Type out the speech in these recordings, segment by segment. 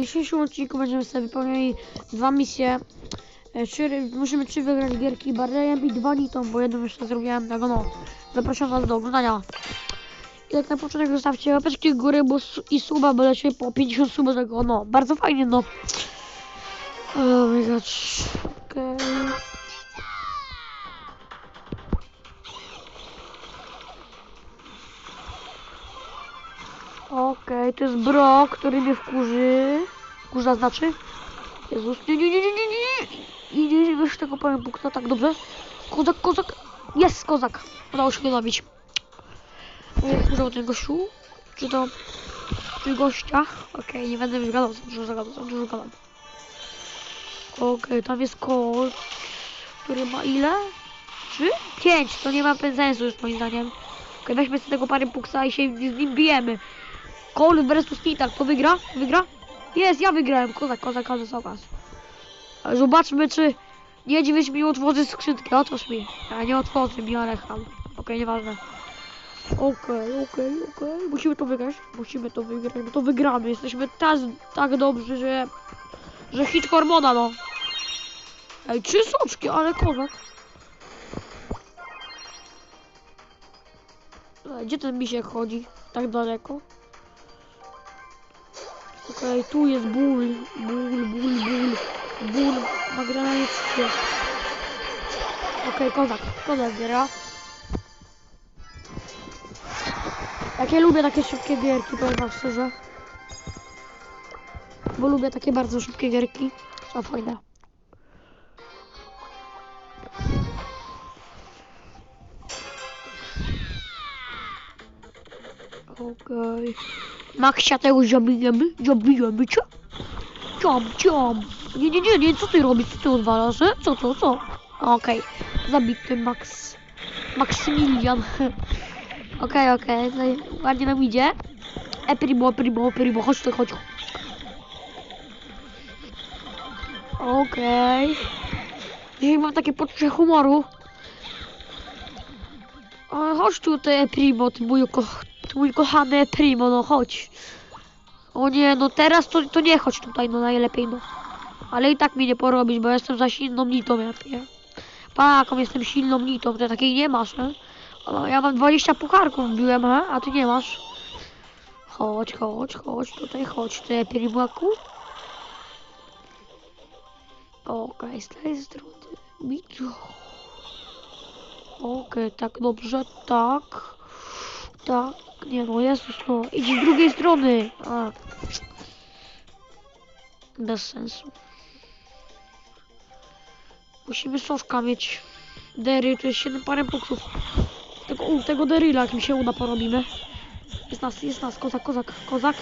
w dzisiejszym odcinku będziemy sobie wypełniali dwa misje. E, Trzy, musimy trzy wygrać gierki Barrejem i dwa Nitą, bo jedną jeszcze zrobiłem tego no. Zapraszam was do oglądania. I tak na początek zostawcie łapeczki w górę bo, su- i suba, bo lecimy po 50 suba tego no. Bardzo fajnie no. Oh my god. Okej. Okej, to jest bro, który mnie wkurzy. Wkurza znaczy? Jezus, nie, nie, nie, nie, nie, nie, nie, nie, tego powiem Bóg, tak dobrze? Kozak, kozak, jest kozak, udało się go zabić. Nie wkurzał ten gościu, czy to, czy gościa? Okej, nie będę już gadał, za dużo zagadał, za dużo gadam. Okej, tam jest kot, który ma ile? Trzy? Pięć, to nie ma sensu już moim zdaniem. Okej, weźmy sobie tego parę puksa i się z nim bijemy. Kol versus Nitak, to wygra? Wygra? Jest, ja wygrałem. Kozak, kozak, kozak. Ale Zobaczmy, czy niedźwiedź mi otworzy skrzynkę. Otwórz mi. Ja nie otworzę mi, ale ham. Okej, nieważne. Okej, okej, okej. Musimy to wygrać. Musimy to wygrać, bo to wygramy. Jesteśmy tak, tak dobrzy, że... Że hit hormona, no. Ej, trzy soczki, ale kozak. Gdzie ten misiek chodzi? Tak daleko? Okej, tu jest ból, ból, ból, ból, ból, ma granatkę. Okej, kozak, kozak gra. Jak ja lubię takie szybkie gierki, powiem wam szczerze. Bo lubię takie bardzo szybkie gierki. Są fajne. Okej. Maxia tego zabijemy, zabijemy cię. Ciom, ciom. Nie, nie, nie, nie, co ty robisz, co ty odwalasz? Co, co, co? Okej, zabity Max. Maksymilian. Okej, okej, tutaj ładnie nam idzie. E primo, primo, primo, chodź tu, chodź. Okej. Dzisiaj mam takie poczucie humoru. O, chodź tutaj, e primo, ty mój, ko mój kochany primo, no chodź. O nie, no teraz to, to nie chodź tutaj, no najlepiej, no. Ale i tak mi nie porobisz, bo jestem za silną nitą, ja piję. Pa, jaką jestem silną nitą, ty takiej nie masz? O, ja mam 20 pucharków wbiłem, he? a ty nie masz. Chodź, chodź, chodź, tutaj chodź, ty primaku. Okej, z tej. Okej, tak, dobrze, tak. Tak, nie no, Jezus, no, idź z drugiej strony. A. Bez sensu. Musimy soszka mieć. Dery, to jest 7 parę punktów. Tego, u, tego deryla, jak mi się uda, porobimy. Jest nas, jest nas, kozak, kozak, kozak.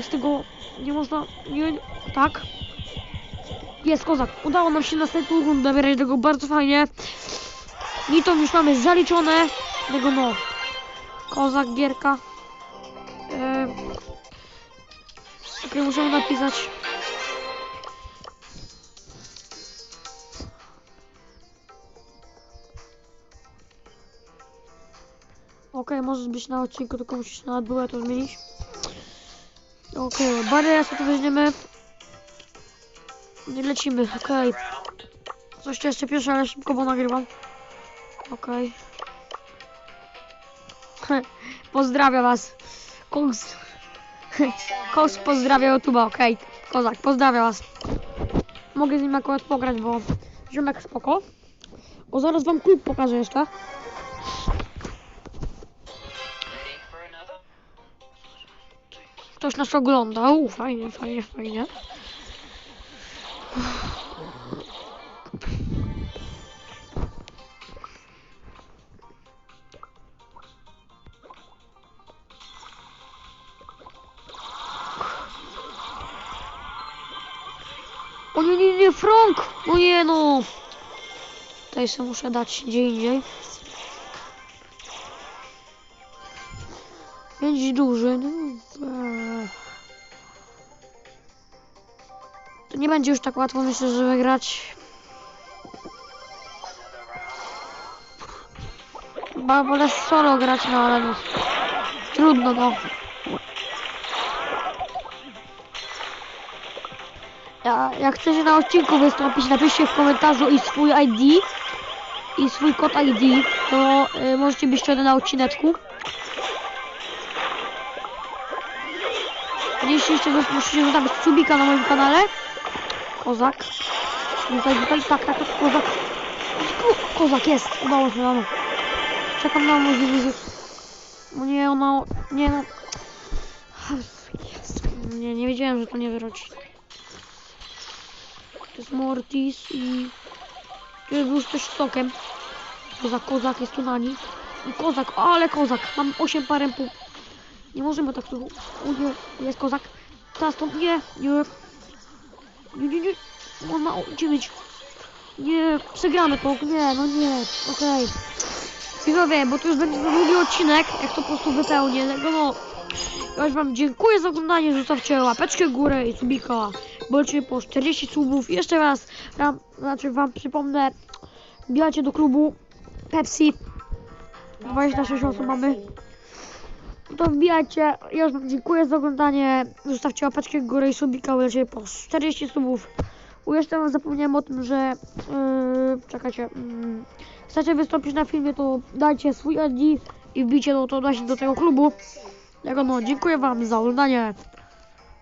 Z tego nie można, nie, tak. Jest kozak. Udało nam się następną rundę wybrać tego bardzo fajnie. Nitą już mamy zaliczone. Tego no. Kozak, gierka. Yy. Okej, muszę napisać. Okej, możesz być na odcinku, tylko musisz na byłe to zmienić. Okej, okay, barierę sobie weźmiemy. Nie lecimy, okej. Coś jeszcze pierwsze, ale szybko, bo nagrywam. Okej. Pozdrawiam was. Kos. Kos pozdrawia YouTube'a, okej. Kozak, pozdrawiam was. Mogę z nim akurat pograć, bo ziomek spoko. O, zaraz wam klub pokażę jeszcze. Ktoś nas ogląda. U, fajnie, fajnie, fajnie. O nie, nie, nie, Frank! No nie no! Tutaj sobie muszę dać gdzie indziej. Pięć duży. No. To nie będzie już tak łatwo, myślę, że wygrać. Chyba wolę solo grać, no ale no. Trudno, no. Ja, jak chcecie na odcinku wystąpić, napiszcie w komentarzu i swój ID i swój kod ID, to y, możecie być wtedy na odcineczku. Jeśli jeszcze wy- musicie zostawić subika na moim kanale. Kozak. Tutaj, tutaj, tak, tak, tak, kozak. Ko- Kozak jest, udało się, no. Czekam na. No nie, ona, nie no. Jest. Nie, nie wiedziałem, że to nie wyrodzi. To jest Mortis i... Tu jest już też stokiem. Kozak, kozak jest tu na nich. I kozak, ale kozak. Mam 8 parę pół. Nie możemy tak tu. O nie, jest kozak. Teraz to nie, nie. Nie, nie, nie. On ma 9. Nie, przegramy to. Nie, no nie. Okej. Widzowie, bo to już będzie za długi odcinek, jak to po prostu wypełnię. Dlatego no, ja już wam dziękuję za oglądanie, zostawcie łapeczkę w górę i subika. Bądźcie po 40 subów. Jeszcze raz, wam, znaczy wam przypomnę, wbijajcie do klubu Pepsi. 26 osób mamy. To wbijajcie. Ja już wam dziękuję za oglądanie. Zostawcie łapeczkę w górę i subika, bądźcie po 40 subów. Jeszcze wam zapomniałem o tym, że yy, czekajcie. Yy, chcecie wystąpić na filmie, to dajcie swój ID i wbijcie do, to, do tego klubu. Dlatego no, dziękuję wam za oglądanie.